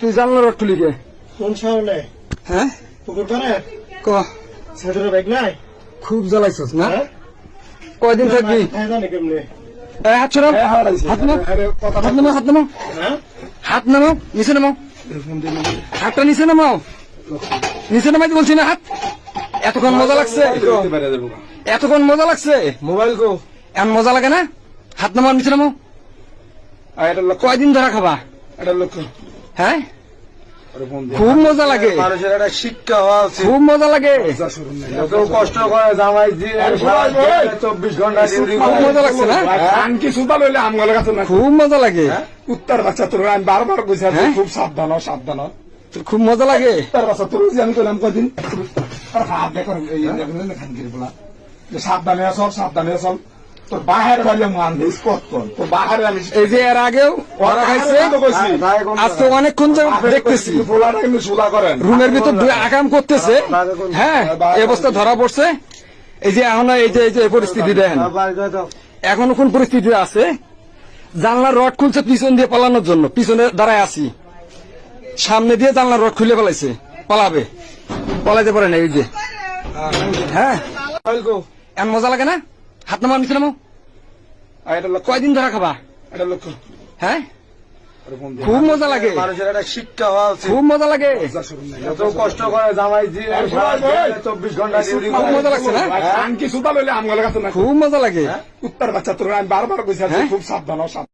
তুই জানলা রড খুলি গে কোন শহরে হ্যাঁ? পুকুর পারে? ক? ছেলের ব্যাগ নাই? খুব জ্বালাইছস না? হ্যাঁ? কয়দিন থাকবি? হ্যাঁ হাত ছড়াও হাত নামাও হাত নামাও হাত নামাও হ্যাঁ? হাত নামাও নিচে নামাও। হাতটা নিচে নামাও। নিচে নামাইতে বলছি না হাত। এতক্ষণ মজা লাগছে। এতক্ষণ মজা লাগছে। মোবাইল কো। এমন মজা লাগে না? হাত নামাও নিচে নামাও। কয়দিন ধরা খাবা? এটা লক্ষ হ্যাঁ খুব মজা লাগে মানুষের একটা শিক্ষা হওয়া উচিত খুব মজা লাগে কষ্ট করে জামাই দিয়ে চব্বিশ ঘণ্টা খুব মজা লাগছে না আনকি সুদা লইলে আমগুলো কাছে না খুব মজা লাগে উত্তর বাচ্চা তোর আমি বারবার হ্যাঁ? খুব সাবধান সাবধান তোর খুব মজা লাগে উত্তর বাচ্চা তোর আমি কইলাম কদিন সাবধানে চল সাবধানে চল তোর বাহার বাড়ি মান দিস কত কর তোর এই যে এর আগেও ধরা খাইছে আজকে অনেকক্ষণ দেখতেছি। পোলাটা কিন্তু সুদা করেন। রুমের ভিতর দুই আকাম করতেছে। হ্যাঁ এই অবস্থা ধরা পড়ছে। এই যে এখন এই যে এই যে পরিস্থিতি দেখেন এখনও কোন পরিস্থিতি আছে? জানলার রড খুলছে পিছন দিয়ে পালানোর জন্য। পিছনে দাঁড়ায় আছি। সামনে দিয়ে জানলার রড খুলে ফেলাইছে। পালাবে। পালাইতে পারে না এই যে। হ্যাঁ। মজা লাগে না? হাত নামা নিচে নামো কয়দিন ধরা খাবা? এটা লক্ষ্য। হ্যাঁ? খুব মজা লাগে। মানুষের একটা শিক্ষা হওয়া খুব মজা লাগে। এত কষ্ট করে জামাই দিয়ে চব্বিশ ঘণ্টা খুব মজা লাগছে না? আমগুলো কাছে খুব মজা লাগে। উত্তর বাচ্চা তোর আমি বারবার হ্যাঁ? খুব সাবধান